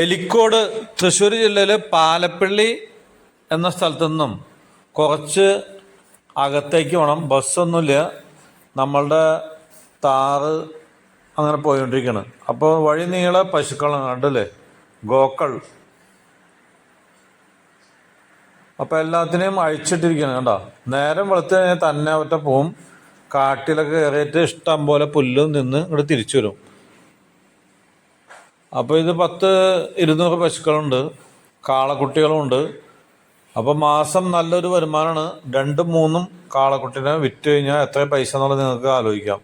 എലിക്കോട് തൃശ്ശൂർ ജില്ലയിലെ പാലപ്പള്ളി എന്ന സ്ഥലത്തു നിന്നും കുറച്ച് അകത്തേക്ക് വേണം ബസ്സൊന്നുമില്ല. നമ്മളുടെ താറ് അങ്ങനെ പോയിക്കൊണ്ടിരിക്കുകയാണ് അപ്പോൾ വഴി നീളെ പശുക്കളാണ് കണ്ടല്ലേ ഗോക്കൾ. അപ്പോൾ എല്ലാത്തിനെയും അഴിച്ചിട്ടിരിക്കുകയാണ് കണ്ടോ? നേരം വെളുത്ത് കഴിഞ്ഞാൽ തന്നെ ഒറ്റ പോവും. കാട്ടിലൊക്കെ കയറിയിട്ട് ഇഷ്ടം പോലെ പുല്ലും നിന്ന് ഇവിടെ തിരിച്ചു വരും. അപ്പോൾ ഇത് പത്ത് ഇരുന്നൂറ് പശുക്കളുണ്ട് കാളക്കുട്ടികളുമുണ്ട്. അപ്പോൾ മാസം നല്ലൊരു വരുമാനമാണ് രണ്ടും മൂന്നും കാളക്കുട്ടിനെ വിറ്റ് കഴിഞ്ഞാൽ എത്ര പൈസ എന്നുള്ളത് നിങ്ങൾക്ക് ആലോചിക്കാം.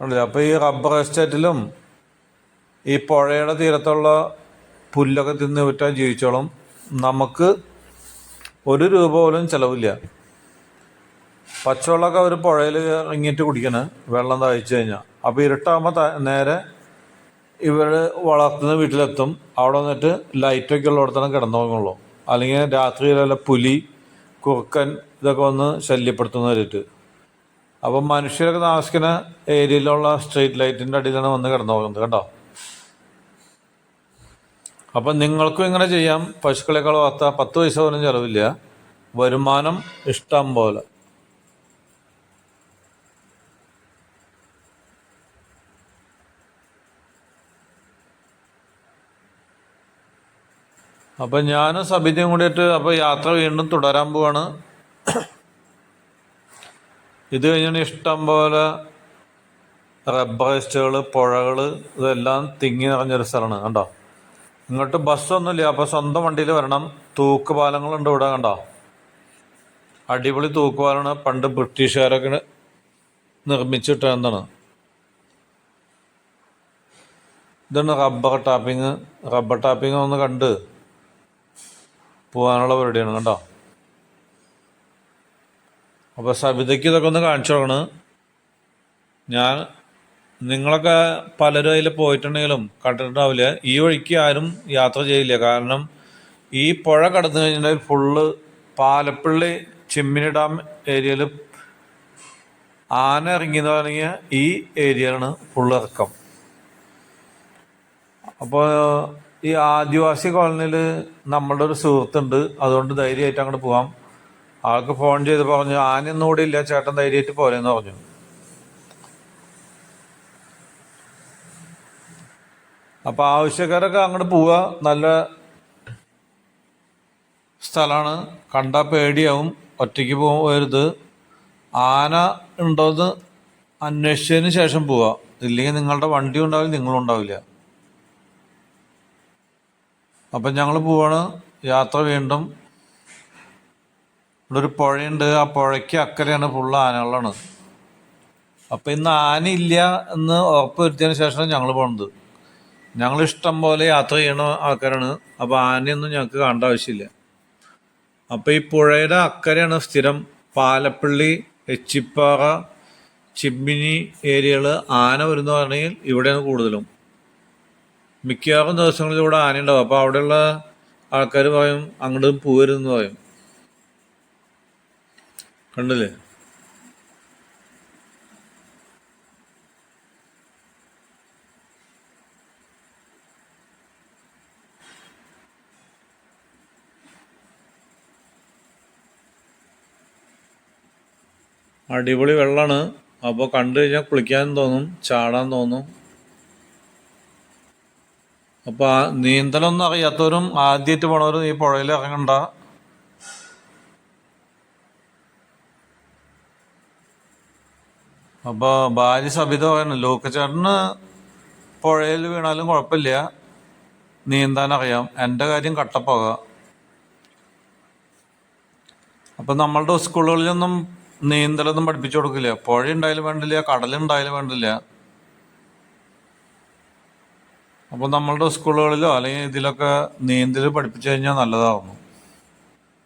ഉണ്ടല്ലേ അപ്പോൾ ഈ റബ്ബർ എസ്റ്റേറ്റിലും ഈ പുഴയുടെ തീരത്തുള്ള പുല്ലൊക്കെ തിന്ന് വിറ്റാൽ ജീവിച്ചോളും. നമുക്ക് ഒരു രൂപ പോലും ചിലവില്ല. പച്ചവെള്ളമൊക്കെ അവർ പുഴയിൽ ഇറങ്ങിയിട്ട് കുടിക്കണേ വെള്ളം തഴിച്ചു കഴിഞ്ഞാൽ അപ്പോൾ ഇരുട്ടാകുമ്പോൾ നേരെ ഇവർ വളർത്തുന്ന വീട്ടിലെത്തും. അവിടെ വന്നിട്ട് ലൈറ്റൊക്കെ ഉള്ളിടത്താണ് കിടന്നുറങ്ങുള്ളൂ. അല്ലെങ്കിൽ രാത്രിയിലുള്ള പുലി കുറുക്കൻ ഇതൊക്കെ വന്ന് ശല്യപ്പെടുത്തുന്നവരിട്ട് അപ്പം മനുഷ്യരൊക്കെ താമസിക്കുന്ന ഏരിയയിലുള്ള സ്ട്രീറ്റ് ലൈറ്റിന്റെ അടിയിലാണ് വന്ന് കിടന്നുറങ്ങുന്നത് കേട്ടോ. അപ്പം നിങ്ങൾക്കും ഇങ്ങനെ ചെയ്യാം. പശുക്കളെക്കാൾ വാർത്ത പത്ത് പൈസ പോലും ചിലവില്ല. വരുമാനം ഇഷ്ടം പോലെ. അപ്പം ഞാനും സബിതയും കൂടിയിട്ട് അപ്പോൾ യാത്ര വീണ്ടും തുടരാൻ പോവാണ്. ഇത് കഴിഞ്ഞാൽ ഇഷ്ടം പോലെ റബ്ബർ എസ്റ്റുകൾ പുഴകൾ ഇതെല്ലാം തിങ്ങി നിറഞ്ഞൊരു സ്ഥലമാണ് കണ്ടോ? ഇങ്ങോട്ട് ബസ്സൊന്നുമില്ല അപ്പോൾ സ്വന്തം വണ്ടിയിൽ വരണം. തൂക്കുപാലങ്ങളുണ്ട് ഇവിടെ കണ്ടോ? അടിപൊളി തൂക്കുപാലമാണ് പണ്ട് ബ്രിട്ടീഷുകാരൊക്കെ നിർമ്മിച്ചിട്ട് എന്താണ്? ഇതാണ് റബ്ബർ ടാപ്പിങ് റബ്ബർ ടാപ്പിങ് ഒന്ന് കണ്ട്. പോകാനുള്ള പരിപാടിയാണ് കണ്ടോ? അപ്പോൾ സബിതയ്ക്ക് ഇതൊക്കെ ഒന്ന് കാണിച്ചു കൊടുക്കണ്. ഞാൻ നിങ്ങളൊക്കെ പലരും അതിൽ പോയിട്ടുണ്ടെങ്കിലും കണ്ടിട്ടുണ്ടാവില്ല. ഈ വഴിക്ക് ആരും യാത്ര ചെയ്യില്ല. കാരണം ഈ പുഴ കടന്നു കഴിഞ്ഞാൽ ഫുള്ള് പാലപ്പള്ളി ചിമ്മിനി ഡാം ഏരിയയിൽ ആന ഇറങ്ങിയെന്ന് പറഞ്ഞ ഈ ഏരിയയാണ് ഫുള്ള് ഇറക്കം. അപ്പോൾ ഈ ആദിവാസി കോളനിയിൽ നമ്മളുടെ ഒരു സുഹൃത്തുണ്ട്. അതുകൊണ്ട് ധൈര്യമായിട്ട് അങ്ങോട്ട് പോവാം. ആൾക്ക് ഫോൺ ചെയ്ത് പറഞ്ഞു ആനയൊന്നും കൂടെ ഇല്ല ചേട്ടൻ ധൈര്യമായിട്ട് പോരെന്ന് പറഞ്ഞു. അപ്പോൾ ആവശ്യക്കാരൊക്കെ അങ്ങോട്ട് പോവുക നല്ല സ്ഥലമാണ്. കണ്ടാൽ പേടിയാവും. ഒറ്റയ്ക്ക് പോകരുത് ആന ഉണ്ടോയെന്ന് അന്വേഷിച്ചതിന് ശേഷം പോവുക ഇല്ലെങ്കിൽ നിങ്ങളുടെ വണ്ടി ഉണ്ടാവില്ല നിങ്ങളും ഉണ്ടാവില്ല. അപ്പം ഞങ്ങൾ പോവാണ്. യാത്ര വീണ്ടും. ഇവിടെ ഒരു പുഴയുണ്ട്. ആ പുഴയ്ക്ക് അക്കരെയാണ് ഫുള്ള് ആനകളാണ്. അപ്പം ഇന്ന് ആനയില്ല എന്ന് ഉറപ്പ് വരുത്തിയതിന് ശേഷമാണ് ഞങ്ങൾ പോണത്. ഞങ്ങൾ ഇഷ്ടം പോലെ യാത്ര ചെയ്യണ ആൾക്കാരാണ്. അപ്പോൾ ആനയൊന്നും ഞങ്ങൾക്ക് കാണേണ്ട ആവശ്യമില്ല. അപ്പോൾ ഈ പുഴയുടെ അക്കരെയാണ് സ്ഥിരം. പാലപ്പള്ളി എച്ചിപ്പാറ ചിമ്മിനി ഏരിയകൾ ആന വരുന്ന പറഞ്ഞെങ്കിൽ ഇവിടെയാണ് കൂടുതലും. മിക്കവാറും ദിവസങ്ങളിൽ ഇവിടെ ആനയുണ്ടാവും. അപ്പോൾ അവിടെയുള്ള ആൾക്കാർ പറയും അങ്ങോട്ടും പോകരുതെന്ന് പറയും. കണ്ടില്ലേ? അടിപൊളി വെള്ളമാണ് അപ്പോൾ കണ്ടു കഴിഞ്ഞാൽ കുളിക്കാൻ തോന്നും ചാടാൻ തോന്നും. അപ്പോൾ നീന്തലൊന്നും അറിയാത്തവരും ആദ്യമായിട്ട് പോണവരും ഈ പുഴയിൽ ഇറങ്ങണ്ട. അപ്പോൾ ഭാര്യ സബിത പറയണം ലൂക്കച്ചേട്ടന് പുഴയിൽ വീണാലും കുഴപ്പമില്ല. നീന്താൻ അറിയാം എന്റെ കാര്യം കട്ടപ്പോക. അപ്പം നമ്മളുടെ സ്കൂളുകളിലൊന്നും നീന്തലൊന്നും പഠിപ്പിച്ചു കൊടുക്കില്ല. പുഴ ഉണ്ടായാലും വേണ്ടില്ല കടലുണ്ടായാലും വേണ്ടില്ല. അപ്പോൾ നമ്മളുടെ സ്കൂളുകളിലോ അല്ലെങ്കിൽ ഇതിലൊക്കെ നീന്തൽ പഠിപ്പിച്ചു കഴിഞ്ഞാൽ നല്ലതാവുന്നു.